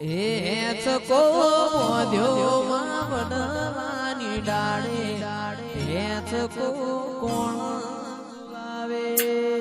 એ ચકો મોધ્યોમાં વડવાની ડાળે એ ચકો કોણ લાવે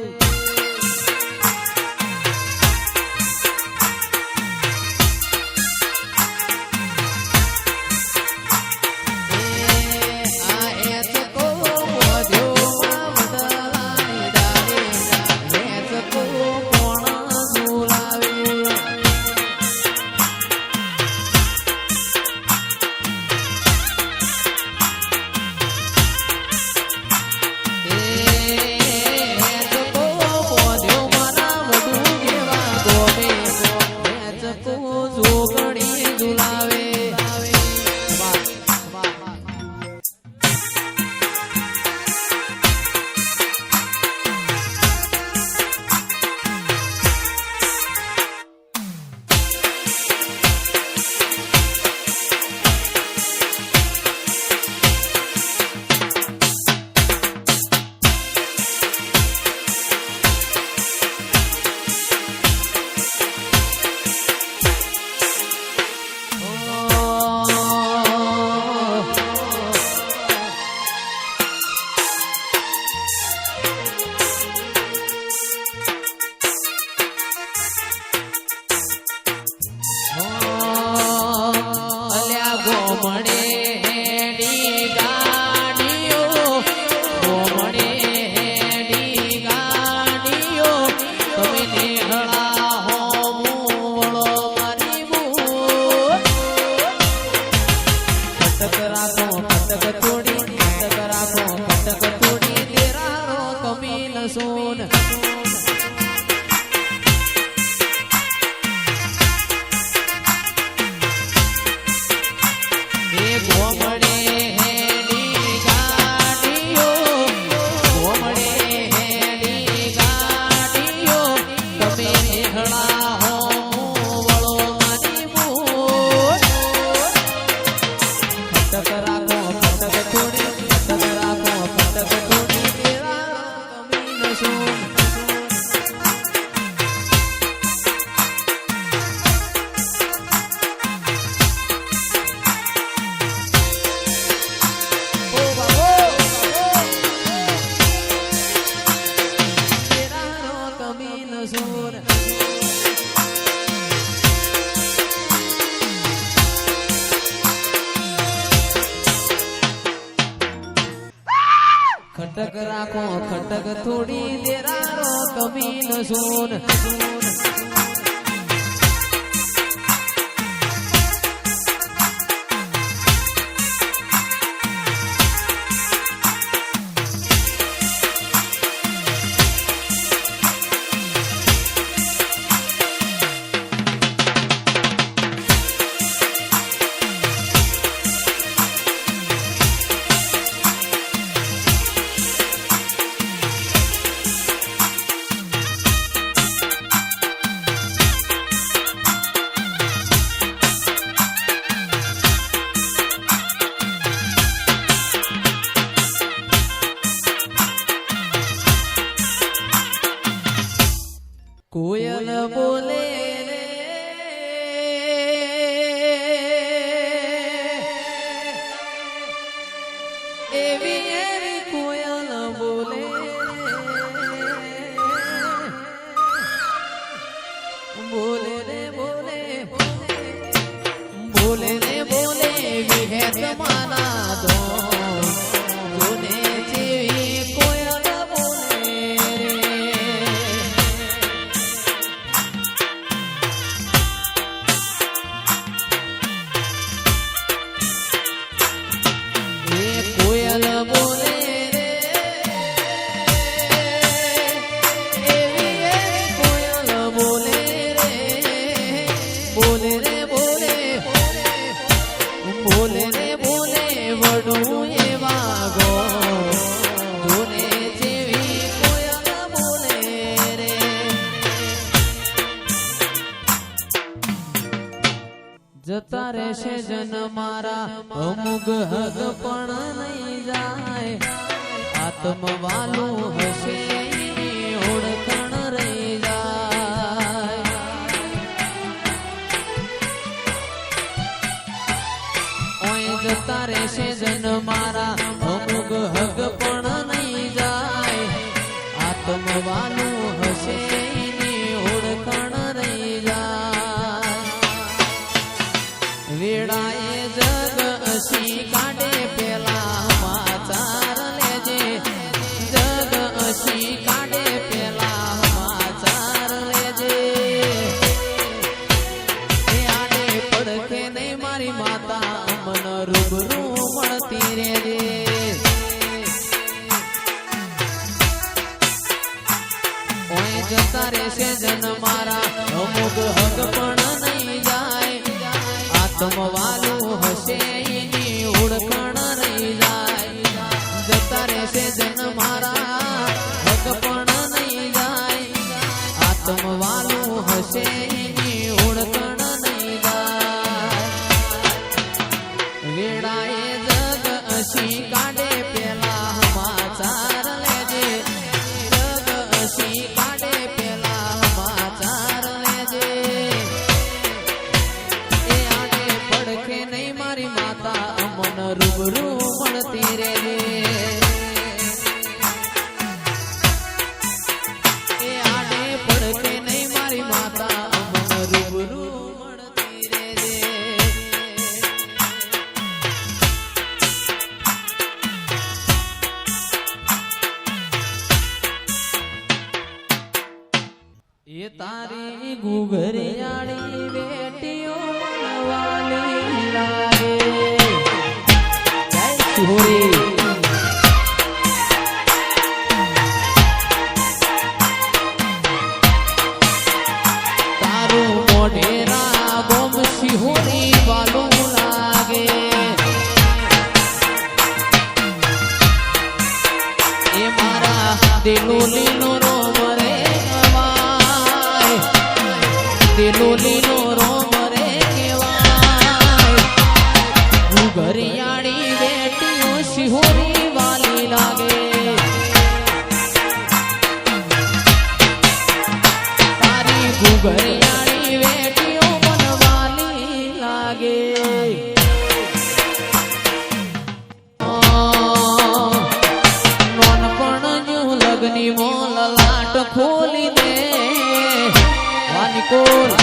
થોડી દેરારો કમી ન આત્મવાલું હશે, ઓળખણ રહી જાય. ઓય જતા રહેશે જન મારા અમુક હક પણ નહીં જાય. આત્મવાલું માતા અમન રૂબરૂ મળતી રે ઓય જતા રહેશે જન મારા, અમુક હક પણ નહીં જાય. આત્મવાલું હશે એની ઓળખણ નહીં જાય. જતા રહેશે જન see. শিহরে তারু মনের আগম শিহরে বালু লাগে। এ মারা দিলু লীলু রে দিলু লীলু ઘરિયાળી લાગે નોનપણ જો લગની મોલ લાટ ખોલી દે વાનિકોલ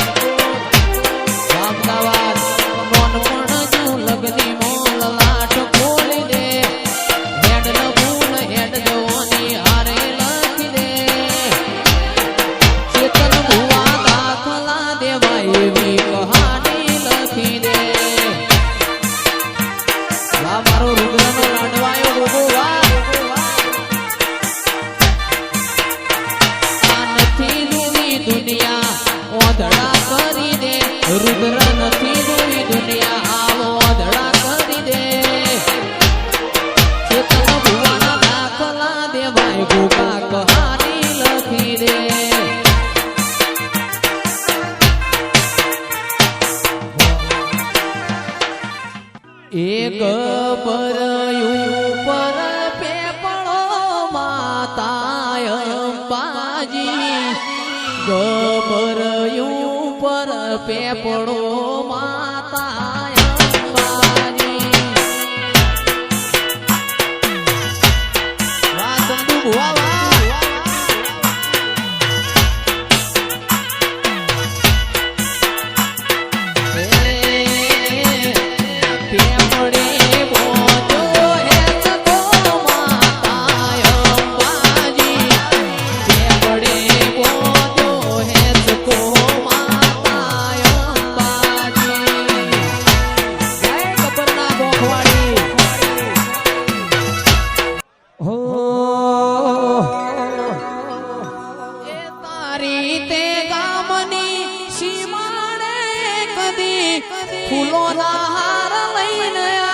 એક પરયું પર પેપળો માતાય અંબાજી. ગબરયું પર પેપળો તે ગામની સીમાડે કદી ફૂલો હાર લઈને